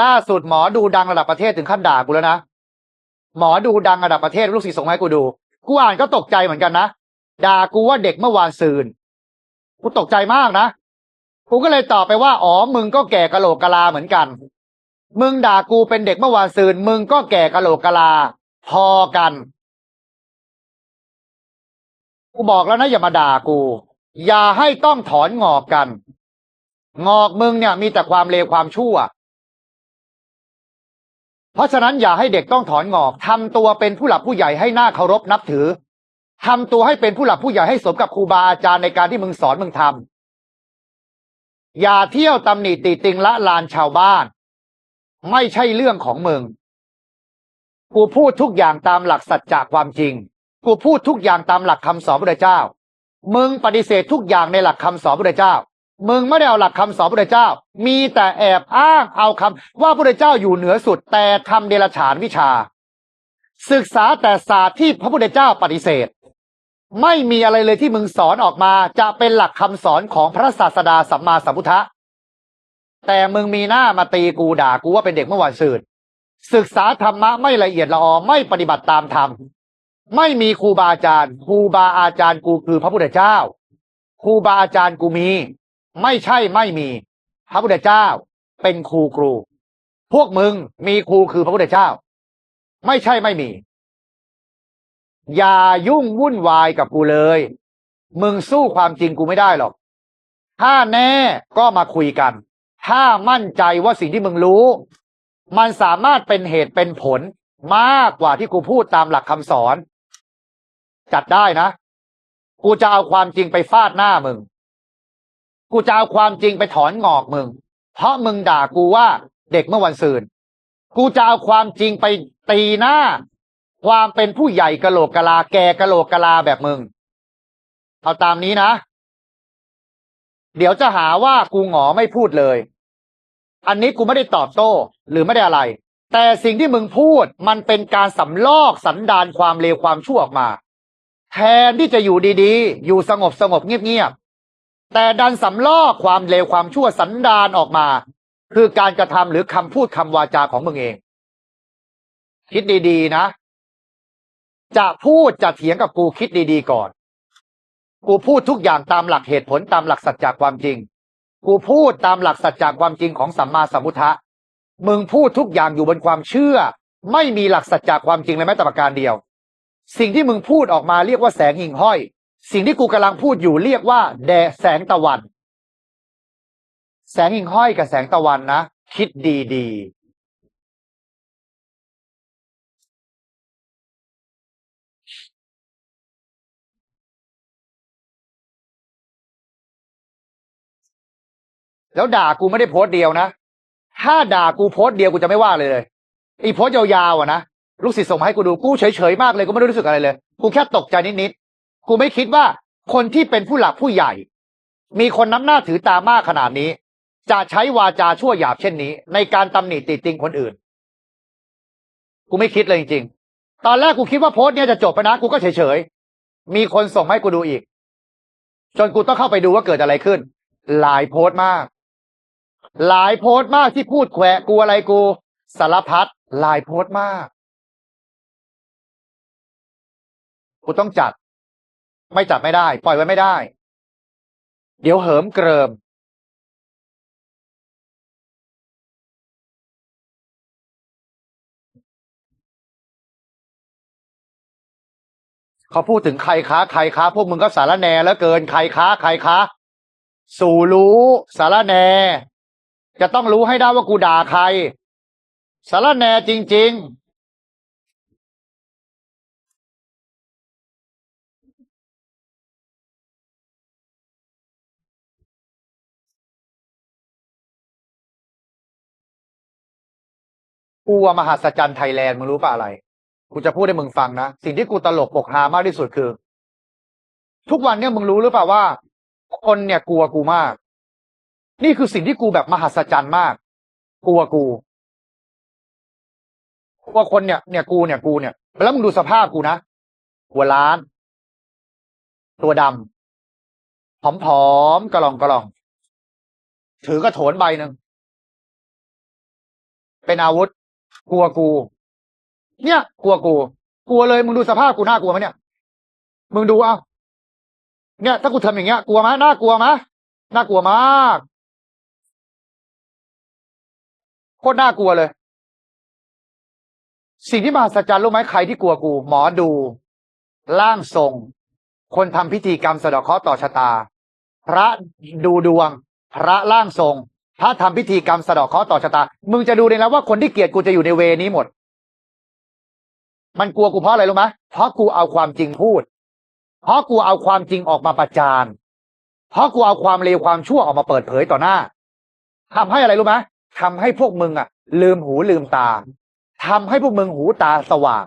ล่าสุดหมอดูดังระดับประเทศถึงขั้นด่ากูแล้วนะ หมอดูดังระดับประเทศลูกศิษย์ส่งมาให้กูดู กูอ่านก็ตกใจเหมือนกันนะ ด่ากูว่าเด็กเมื่อวานซืน กูตกใจมากนะ กูก็เลยตอบไปว่า อ๋อ มึงก็แก่กะโหลกกะลาเหมือนกัน มึงด่ากูเป็นเด็กเมื่อวานซืน มึงก็แก่กะโหลกกะลา พอกัน กูบอกแล้วนะอย่ามาด่ากู อย่าให้ต้องถอนงอกกัน งอกมึงเนี่ยมีแต่ความเลวความชั่ว เพราะฉะนั้นอย่าให้เด็กต้องถอนงอกทำตัวเป็นผู้หลักผู้ใหญ่ให้หน้าเคารพนับถือทำตัวให้เป็นผู้หลักผู้ใหญ่ให้สมกับครูบาอาจารย์ในการที่มึงสอนมึงทำอย่าเที่ยวตำหนิติติงละลานชาวบ้าน ไม่ใช่เรื่องของมึง กูพูดทุกอย่างตามหลักสัจจะความจริง กูพูดทุกอย่างตามหลักคำสอนพระเจ้า มึงปฏิเสธทุกอย่างในหลักคำสอนพระเจ้า มึงไม่ได้เอาหลักคำสอนพระเจ้า มีแต่แอบอ้างเอาคำว่าพระเจ้าอยู่เหนือสุดแต่ทำเดรัจฉานวิชา ศึกษาแต่ศาสตร์ที่พระพุทธเจ้าปฏิเสธ ไม่มีอะไรเลยที่มึงสอนออกมาจะเป็นหลักคำสอนของพระศาสดาสัมมาสัมพุทธะแต่มึงมีหน้ามาตีกูด่ากูว่าเป็นเด็กเมื่อวานซืนศึกษาธรรมะไม่ละเอียดละออไม่ปฏิบัติตามธรรมไม่มีครูบาอาจารย์ครูบาอาจารย์กูคือพระพุทธเจ้าครูบาอาจารย์กูมี ไม่ใช่ไม่มี พระพุทธเจ้า เป็นครูครู พวกมึงมีครูคือพระพุทธเจ้า ไม่ใช่ไม่มี อย่ายุ่งวุ่นวายกับกูเลย มึงสู้ความจริงกูไม่ได้หรอก ถ้าแน่ก็มาคุยกัน ถ้ามั่นใจว่าสิ่งที่มึงรู้ มันสามารถเป็นเหตุเป็นผลมากกว่าที่กูพูดตามหลักคำสอน จัดได้นะ กูจะเอาความจริงไปฟาดหน้ามึง กูจะเอาความจริงไปถอนงอกมึง เพราะมึงด่ากูว่าเด็กเมื่อวันซืนกูจะเอาความจริงไปตีหน้า ความเป็นผู้ใหญ่กะโหลกกะลาแกกะโหลกกะลาแบบมึง เอาตามนี้นะ เดี๋ยวจะหาว่ากูหงอไม่พูดเลย อันนี้กูไม่ได้ตอบโต้ หรือไม่ได้อะไร แต่สิ่งที่มึงพูดมันเป็นการสำลอกสันดานความเลวความชั่วออกมา แทนที่จะอยู่ดีๆ อยู่สงบสงบเงียบ แต่ดันสำลอกความเลวความชั่วสันดานออกมา คือการกระทำหรือคำพูดคำวาจาของมึงเอง คิดดีๆนะ จะพูดจะเถียงกับกูคิดดีๆก่อน กูพูดทุกอย่างตามหลักเหตุผลตามหลักสัจจความจริง กูพูดตามหลักสัจจความจริงของสัมมาสัมพุทธะมึงพูดทุกอย่างอยู่บนความเชื่อ ไม่มีหลักสัจจความจริงเลยแม้แต่ประการเดียว สิ่งที่มึงพูดออกมาเรียกว่าแสงหิ่งห้อย สิ่งที่กูกำลังพูดอยู่เรียกว่าแดดแสงตะวัน แสงหิ่งห้อยกับแสงตะวันนะ คิดดีๆแล้วด่ากูไม่ได้โพสต์เดียวนะ ถ้าด่ากูโพสต์เดียวกูจะไม่ว่าเลยเลยไอีโพสต์ยาวๆอะนะ ลูกศิษย์ส่งมาให้กูดู กูเฉยๆมากเลย กูไม่ได้รู้สึกอะไรเลย กูแค่ตกใจนิดๆ กูไม่คิดว่าคนที่เป็นผู้หลักผู้ใหญ่ มีคนน้ำหน้าถือตามากขนาดนี้ จะใช้วาจาชั่วหยาบเช่นนี้ ในการตำหนิติติงคนอื่น กูไม่คิดเลยจริงๆ ตอนแรกกูคิดว่าโพสต์เนี้ยจะจบไปนะ กูก็เฉยๆ มีคนส่งให้กูดูอีก จนกูต้องเข้าไปดูว่าเกิดอะไรขึ้น หลายโพสต์มาก หลายโพสต์มากที่พูดแขวะกูอะไรกูสารพัดหลายโพสต์มาก กูต้องจัด ไม่จัดไม่ได้ ปล่อยไว้ไม่ได้ เดี๋ยวเหิมเกริม เขาพูดถึงใครค้าใครค้า พวกมึงก็สารแหนแล้วเกินใครค้าใครค้า สู่รู้สารแหนจะต้องรู้ให้ได้ว่ากูด่าใคร สารแหนจริง ๆ กูอะมหัศจรรย์ไทยแลนด์มึงรู้ป่ะอะไร กูจะพูดให้มึงฟังนะ สิ่งที่กูตลกปกฮามากที่สุดคือ ทุกวันเนี่ยมึงรู้หรือเปล่าว่า คนเนี่ยกลัวกูมาก นี่คือสิ่งที่กูแบบมหัศจรรย์มาก กลัวกูกลัวคนเนี่ยเนี่ยกูเนี่ยกูเนี่ย แล้วมึงดูสภาพกูนะ หัวล้าน ตัวดำผอมๆกระลองกระลอง ถือกระโถนใบหนึ่งเป็นอาวุธ กลัวกู เนี่ย กลัวกู กลัวเลยมึงดูสภาพกูน่ากลัวไหมเนี่ย มึงดูเอาเนี่ย ถ้ากูทำอย่างเงี้ย กลัวไหมน่ากลัวไหมน่ากลัวมากโคตรน่ากลัวเลย สิ่งที่มหัศจรรย์รู้ไหมใครที่กลัวกู หมอดูร่างทรง คนทำพิธีกรรมสะเดาะเคราะห์ต่อชะตา พระดูดวง พระร่างทรง พระทำพิธีกรรมสะเดาะเคราะห์ต่อชะตา มึงจะดูเลยนะว่าคนที่เกลียดกูจะอยู่ในเวนี้หมด มันกลัวกูเพราะอะไรรู้ไหมเพราะกูเอาความจริงพูด เพราะกูเอาความจริงออกมาประจาน เพราะกูเอาความเลวความชั่วออกมาเปิดเผยต่อหน้าทำให้อะไรรู้ไหมทำให้พวกมึงอะ ลืมหูลืมตาทำให้พวกมึงหูตาสว่าง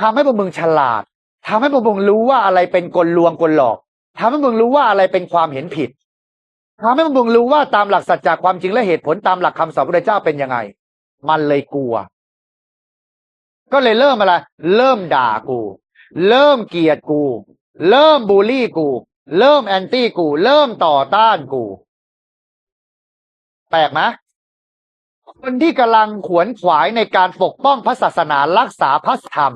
ทำให้พวกมึงฉลาดทำให้พวกมึงรู้ว่าอะไรเป็นกลลวงกลหลอกทำให้มึงรู้ว่าอะไรเป็นความเห็นผิด ทำให้มึงรู้ว่าตามหลักสัจจะความจริงและเหตุผลตามหลักคำสอนพระพุทธเจ้าเป็นยังไง มันเลยกลัว ก็เลยเริ่มอะไร เริ่มด่ากู เริ่มเกลียดกู เริ่มบูลลี่กู เริ่มแอนตี้กู เริ่มต่อต้านกู แปลกไหมคนที่กำลังขวนขวายในการปกป้องพระศาสนารักษาพระธรรม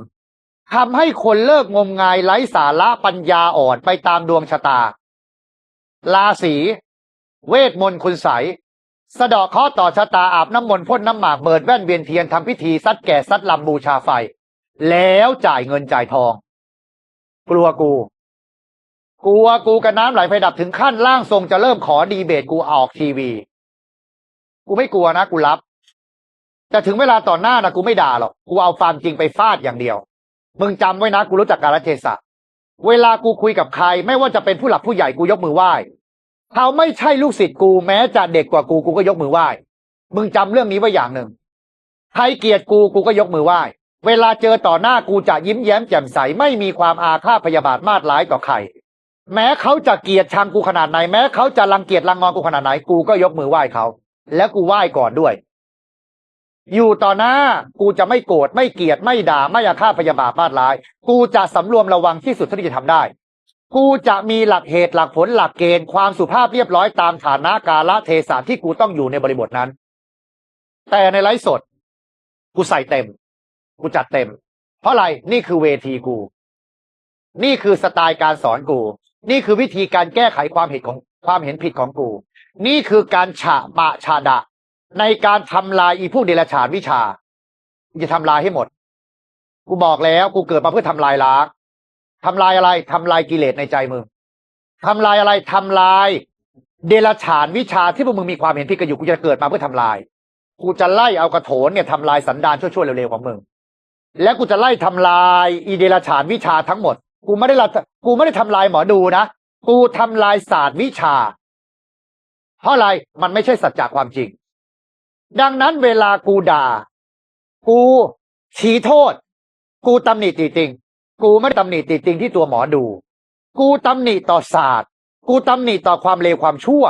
ทำให้คนเลิกงมงายไร้สาระปัญญาอ่อนไปตามดวงชะตาราศี เวทมนต์คุณใสสะเดาะเคราะห์ต่อชะตาอาบน้ำมนต์พ่นน้ำหมากเบิดแว่นเวียนเทียนทำพิธีซัดแก่ซัดลำบูชาไฟ แล้วจ่ายเงินจ่ายทอง กลัวกู กลัวกูกับน้ำไหลไฟดับถึงขั้นร่างทรงจะเริ่มขอดีเบตกูออกทีวี กูไม่กลัวนะกูรับ แต่ถึงเวลาต่อหน้านะกูไม่ด่าหรอกกูเอาความจริงไปฟาดอย่างเดียว มึงจำไว้นะกูรู้จักกาลเทศะเวลากูคุยกับใคร ไม่ว่าจะเป็นผู้หลักผู้ใหญ่กูยกมือไหว้ เขาไม่ใช่ลูกศิษย์กูแม้จะเด็กกว่ากูกูก็ยกมือไหว้ มึงจำเรื่องนี้ไว้อย่างหนึ่ง ใครเกลียดกูกูก็ยกมือไหว้ เวลาเจอต่อหน้ากูจะยิ้มแย้มแจ่มใสไม่มีความอาฆาตพยาบาทมาดร้ายต่อใคร แม้เขาจะเกลียดชังกูขนาดไหนแม้เขาจะรังเกียจรังงอนกูขนาดไหนกูก็ยกมือไหว้เขา แล้วกูไหว้ก่อนด้วย อยู่ต่อหน้ากูจะไม่โกรธไม่เกลียดไม่ด่าไม่อาฆาตพยาบาทมาดร้าย กูจะสำรวมระวังที่สุดเท่าที่จะทำได้ กูจะมีหลักเหตุหลักผลหลักเกณฑ์ความสุภาพเรียบร้อยตามฐานะกาลเทศะที่กูต้องอยู่ในบริบทนั้น แต่ในไลฟ์สด กูใส่เต็ม กูจัดเต็ม เพราะอะไรนี่คือเวทีกู นี่คือสไตล์การสอนกู นี่คือวิธีการแก้ไขความเห็นของความเห็นผิดของกู นี่คือการฉะปะชาดะ ในการทำลายอีพวกเดรัจฉานวิชาจะทำลายให้หมด กูบอกแล้วกูเกิดมาเพื่อทำลายล้าง ทำลายอะไรทำลายกิเลสในใจมึงทำลายอะไรทำลาย เดรัจฉานวิชาที่พวกมึงมีความเห็นผิดกันอยู่กูจะเกิดมาเพื่อทำลาย กูจะไล่เอากระโถนเนี่ยทำลายสันดานชั่วๆเร็วๆของมึง และกูจะไล่ทำลายอีเดรัจฉานวิชาทั้งหมด กูไม่ได้ละกูไม่ได้ทำลายหมอดูนะ กูทำลายศาสตร์วิชา เพราะอะไรมันไม่ใช่สัจจะความจริง ดังนั้นเวลากูด่า กูชี้โทษ กูตำหนิติติง กูไม่ได้ตำหนิติติงที่ตัวหมอดู กูตำหนิต่อศาสตร์ กูตำหนิต่อความเลวความชั่ว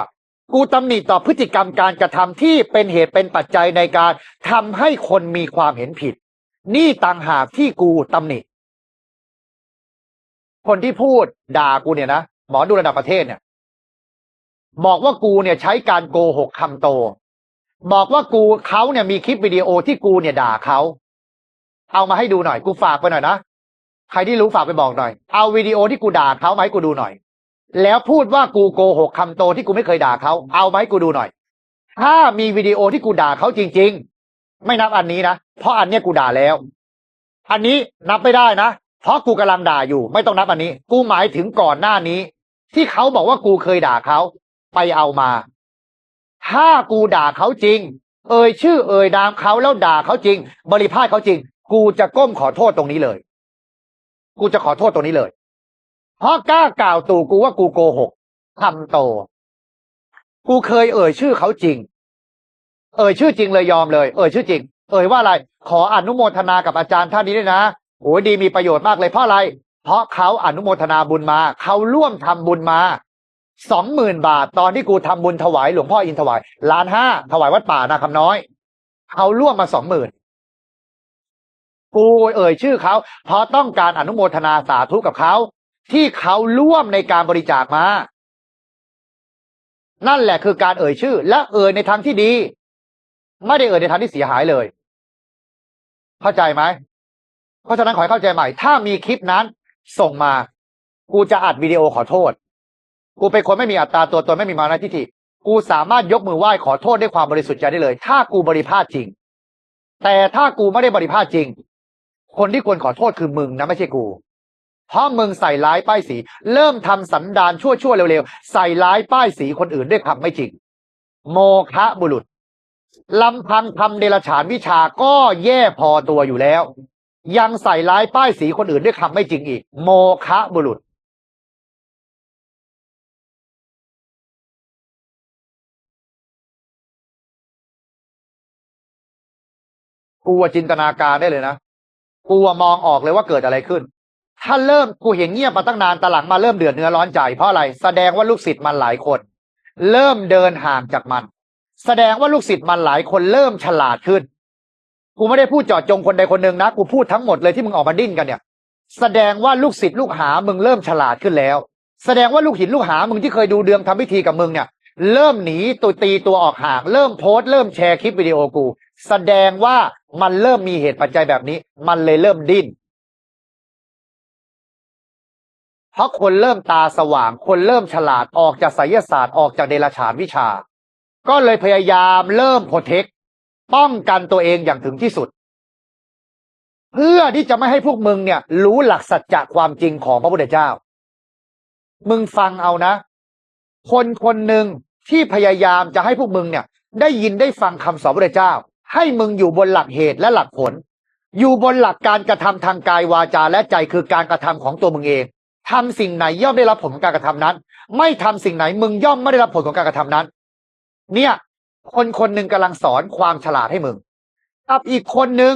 กูตำหนิต่อพฤติกรรมการกระทำที่เป็นเหตุเป็นปัจจัยในการทำให้คนมีความเห็นผิด นี่ต่างหากที่กูตำหนิ คนที่พูดด่ากูเนี่ยนะหมอดูระดับประเทศเนี่ยบอกว่ากูเนี่ยใช้การโกหกคำโต บอกว่ากูเขาเนี่ยมีคลิปวิดีโอที่กูเนี่ยด่าเขาเอามาให้ดูหน่อย กูฝากไปหน่อยนะ ใครที่รู้ฝากไปบอกหน่อย เอาวิดีโอที่กูด่าเขามาให้กูดูหน่อย แล้วพูดว่ากูโกหกคำโตที่กูไม่เคยด่าเขาเอามาให้กูดูหน่อย ถ้ามีวิดีโอที่กูด่าเขาจริง ๆ ไม่นับอันนี้นะเพราะอันเนี้ยกูด่าแล้ว อันนี้นับไม่ได้นะเพราะกูกำลังด่าอยู่ ไม่ต้องนับอันนี้ กูหมายถึงก่อนหน้านี้ ที่เขาบอกว่ากูเคยด่าเขาไปเอามา ถ้ากูด่าเขาจริง เอ่ยชื่อเอ่ยนามเขาแล้วด่าเขาจริง บริพาทเขาจริง กูจะก้มขอโทษตรงนี้เลย กูจะขอโทษตรงนี้เลย เพราะกล้ากล่าวตู่กูว่ากูโกหกทำโต กูเคยเอ่ยชื่อเขาจริง เอ่ยชื่อจริงเลยยอมเลย เอ่ยชื่อจริง เอ่ยว่าอะไร ขออนุโมทนากับอาจารย์ท่านนี้ด้วยนะโอ้ยดีมีประโยชน์มากเลยเพราะอะไร เพราะเขาอนุโมทนาบุญมาเขาร่วมทำบุญมาสองหมื่นบาท ตอนที่กูทำบุญถวายหลวงพ่ออินถวายล้านห้าถวายวัดป่านาคำน้อยเขาร่วมมาสองหมื่น กูเอ่ยชื่อเขาเพราะต้องการอนุโมทนาสาธุกับเขาที่เขาร่วมในการบริจาคมา นั่นแหละคือการเอ่ยชื่อ และเอ่ยในทางที่ดี ไม่ได้เอ่ยในทางที่เสียหายเลย เข้าใจไหมเพราะฉะนั้นขอให้เข้าใจใหม่ ถ้ามีคลิปนั้นส่งมา กูจะอัดวิดีโอขอโทษ กูเป็นคนไม่มีอัตราตัวตนไม่มีมานะทิฏฐิกูสามารถยกมือไหว้ขอโทษด้วยความบริสุทธิ์ใจได้เลย ถ้ากูบริพาทจริง แต่ถ้ากูไม่ได้บริพาทจริง คนที่ควรขอโทษคือมึงนะไม่ใช่กู เพราะมึงใส่ร้ายป้ายสี เริ่มทำสันดานชั่วๆเร็วๆ ใส่ร้ายป้ายสีคนอื่นด้วยคำไม่จริง โมคะบุรุษลำพังทำเดรฉานวิชาก็แย่พอตัวอยู่แล้ว ยังใส่ร้ายป้ายสีคนอื่นด้วยคำไม่จริงอีก โมคะบุรุษ กูอะจินตนาการได้เลยนะ กูมองออกเลยว่าเกิดอะไรขึ้น ถ้าเริ่มกูเห็นเงียบมาตั้งนานต่หลังมาเริ่มเดือดเนื้อร้อนใจเพราะอะไร แสดงว่าลูกศิษย์มันหลายคน เริ่มเดินห่างจากมัน แสดงว่าลูกศิษย์มันหลายคนเริ่มฉลาดขึ้น กูไม่ได้พูดเจาะจงคนใดคนหนึ่งนะ กูพูดทั้งหมดเลยที่มึงออกมาดิ้นกันเนี่ย แสดงว่าลูกศิษย์ลูกหามึงเริ่มฉลาดขึ้นแล้ว แสดงว่าลูกหินลูกหามึงที่เคยดูเดืองทำพิธีกับมึงเนี่ย เริ่มหนีตัวตีตัวออกห่าง เริ่มโพสต์เริ่มแชร์คลิปวิดีโอกู แสดงว่ามันเริ่มมีเหตุปัจจัยแบบนี้ มันเลยเริ่มดิ้นเพราะคนเริ่มตาสว่าง คนเริ่มฉลาดออกจากไสยศาสตร์ออกจากเดรัจฉานวิชา ก็เลยพยายามเริ่มโปรเทคป้องกันตัวเองอย่างถึงที่สุด เพื่อที่จะไม่ให้พวกมึงเนี่ย รู้หลักสัจจะความจริงของพระพุทธเจ้า มึงฟังเอานะ คนคนหนึ่ง ที่พยายามจะให้พวกมึงเนี่ย ได้ยินได้ฟังคำสอนพระเจ้า ให้มึงอยู่บนหลักเหตุและหลักผล อยู่บนหลักการกระทำทางกายวาจาและใจคือการกระทำของตัวมึงเองทำสิ่งไหนย่อมได้รับผลของการกระทำนั้น ไม่ทำสิ่งไหนมึงย่อมไม่ได้รับผลของการกระทำนั้น เนี่ย คนคนหนึ่งกำลังสอนความฉลาดให้มึงกับอีกคนหนึ่ง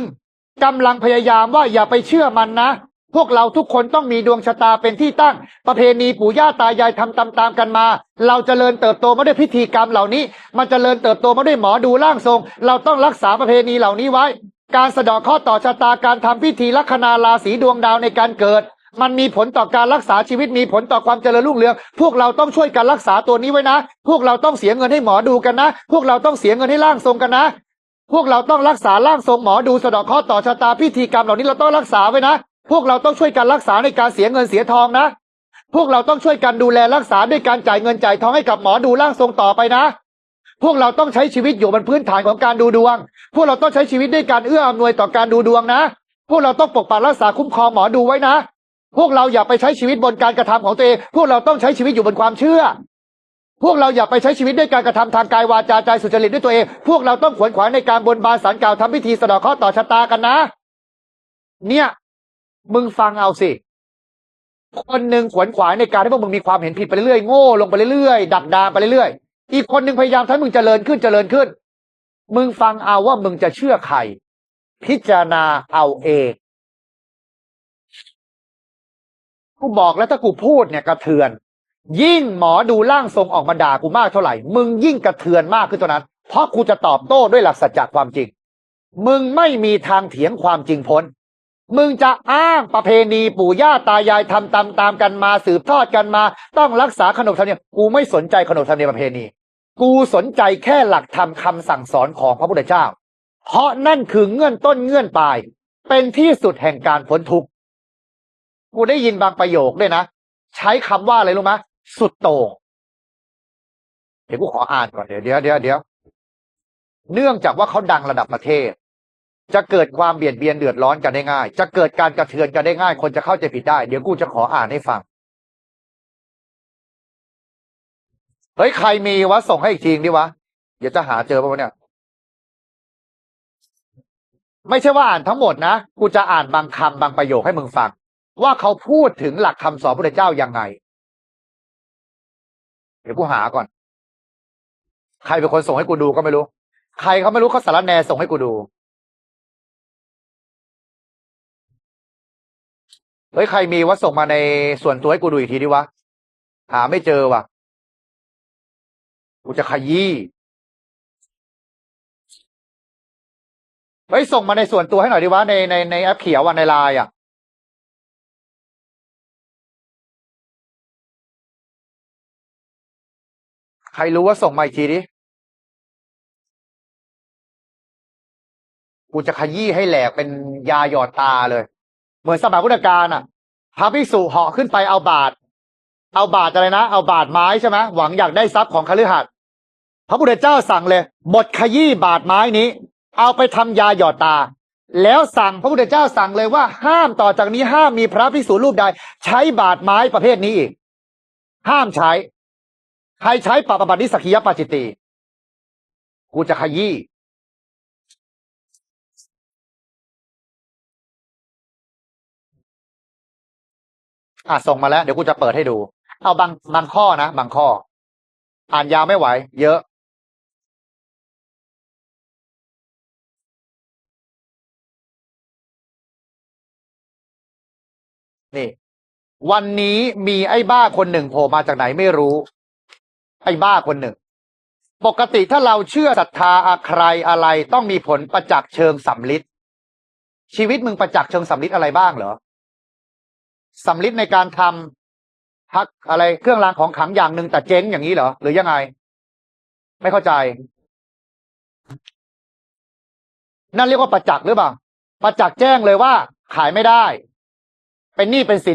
กำลังพยายามว่าอย่าไปเชื่อมันนะ พวกเราทุกคนต้องมีดวงชะตาเป็นที่ตั้ง ประเพณีปู่ย่าตายายทำตามๆกันมา เราจเจริญเติบโตมาด้วยพิธีกรรมเหล่านี้ มันจเจริญเติบโตมาด้วยหมอดูร่างทรง เราต้องรักษาประเพณีเหล่านี้ไว้ การสะดอกข้อต่อชะตาการทำพิธีลัคนาราศีดวงดาวในการเกิด มันมีผลต่อการรักษาชีวิตมีผลต่อความเจริญรุ่งเรือง พวกเราต้องช่วยกันรักษาตัวนี้ไว้นะ พวกเราต้องเสียเงินให้หมอดูกันนะ พวกเราต้องเสียเงินให้ร่างทรงกันนะ พวกเราต้องรักษาร่างทรงหมอดูสะดอกข้อต่อชะตาพิธีกรรมเหล่านี้เราต้องรักษาไว้นะ พวกเราต้องช่วยกันรักษาในการเสียเงินเสียทองนะ พวกเราต้องช่วยกันดูแลรักษาด้วยการจ่ายเงินจ่ายทองให้กับหมอดูร่างทรงต่อไปนะ พวกเราต้องใช้ชีวิตอยู่บนพื้นฐานของการดูดวง พวกเราต้องใช้ชีวิตด้วยการเอื้ออำนวยต่อการดูดวงนะ พวกเราต้องปกปักรักษาคุ้มครองหมอดูไว้นะ พวกเราอย่าไปใช้ชีวิตบนการกระทำของตัวเอง พวกเราต้องใช้ชีวิตอยู่บนความเชื่อ พวกเราอย่าไปใช้ชีวิตด้วยการกระทำทางกายวาจาใจสุจริตด้วยตัวเอง พวกเราต้องขวนขวายในการบนบานสารกล่าวทำพิธีสะดอกเคราะห์ต่อชะตากันนะ เนี่ย มึงฟังเอาสิ คนหนึ่งขวนขวายในการที่พวกมึงมีความเห็นผิดไปเรื่อยโง่ลงไปเรื่อยดักดานไปเรื่อยอีกคนหนึ่งพยายามทำให้มึงเจริญขึ้นเจริญขึ้น มึงฟังเอาว่ามึงจะเชื่อใคร พิจารณาเอาเองกูบอกแล้วถ้ากูพูดเนี่ยกระเทือน ยิ่งหมอดูร่างทรงออกมาด่ากูมากเท่าไหร่ มึงยิ่งกระเทือนมากขึ้นเท่านั้น เพราะกูจะตอบโต้ด้วยหลักสัจจะความจริง มึงไม่มีทางเถียงความจริงพ้น มึงจะอ้างประเพณีปู่ย่าตายายทำตามตามกันมาสืบทอดกันมา ต้องรักษาขนบธรรมเนียมกูไม่สนใจขนบธรรมเนียมประเพณี กูสนใจแค่หลักธรรมคำสั่งสอนของพระพุทธเจ้า เพราะนั่นคือเงื่อนต้นเงื่อนปลาย เป็นที่สุดแห่งการพ้นทุกข์กูได้ยินบางประโยคด้วยนะ ใช้คำว่าอะไรรู้ไหมสุดโต่งเดี๋ยวกูขออ่านก่อนเดี๋ยวเดี๋ยวเดี๋ยวเนื่องจากว่าเขาดังระดับประเทศ จะเกิดความเบียดเบียนเดือดร้อนกันได้ง่าย จะเกิดการกระเทือนกันได้ง่าย คนจะเข้าใจผิดได้ เดี๋ยวกูจะขออ่านให้ฟัง เฮ้ย ใครมีวะ ส่งให้อีกทีดิวะ เดี๋ยวจะหาเจอป่ะวะเนี่ย ไม่ใช่ว่าอ่านทั้งหมดนะ กูจะอ่านบางคำบางประโยคให้มึงฟัง ว่าเขาพูดถึงหลักคำสอนพระเจ้ายังไง เดี๋ยวกูหาก่อน ใครเป็นคนส่งให้กูดูก็ไม่รู้ ใครเขาไม่รู้เขาสารแนส่งให้กูดู เฮ้ยใครมีว่าส่งมาในส่วนตัวให้กูดูอีกทีดิวะ หาไม่เจอว่ะกูจะขยี้เฮ้ยส่งมาในส่วนตัวให้หน่อยดิวะในในในแอปเขียววันในไลน์อะใครรู้ว่าส่งมาอีกทีดิกูจะขยี้ให้แหลกเป็นยาหยอดตาเลย เหมือนสมัยพุทธกาลอะ พระภิกษุเหาะขึ้นไปเอาบาตรเอาบาตรอะไรนะ เอาบาตรไม้ใช่ไหมหวังอยากได้ทรัพย์ของคฤหัสถ์พระพุทธเจ้าสั่งเลยบทขยี้บาตรไม้นี้ เอาไปทำยาหยอดตา แล้วสั่งพระพุทธเจ้าสั่งเลยว่าห้ามต่อจากนี้ห้ามมีพระภิกษุรูปใด ใช้บาตรไม้ประเภทนี้อีก ห้ามใช้ ใครใช้ปาปะบัตินิสกคียปาจิตตีกูจะขยี้ อะส่งมาแล้ว เดี๋ยวกูจะเปิดให้ดู เอาบางบางข้อนะบางข้อ อ่านยาวไม่ไหว เยอะ นี่ วันนี้มีไอ้บ้าคนหนึ่งโผล่มาจากไหนไม่รู้ ไอ้บ้าคนหนึ่ง ปกติถ้าเราเชื่อศรัทธาอะใครอะไรต้องมีผลประจักษ์เชิงสำลิดชีวิตมึงประจักษ์เชิงสำลิดอะไรบ้างเหรอ สำลิดในการทำพักอะไรเครื่องรางของขลังอย่างหนึ่งแต่เจ๊งอย่างนี้เหรอ หรือยังไง ไม่เข้าใจ นั่นเรียกว่าประจักษ์หรือเปล่าประจักษ์แจ้งเลยว่า ขายไม่ได้ เป็นหนี้เป็นสิน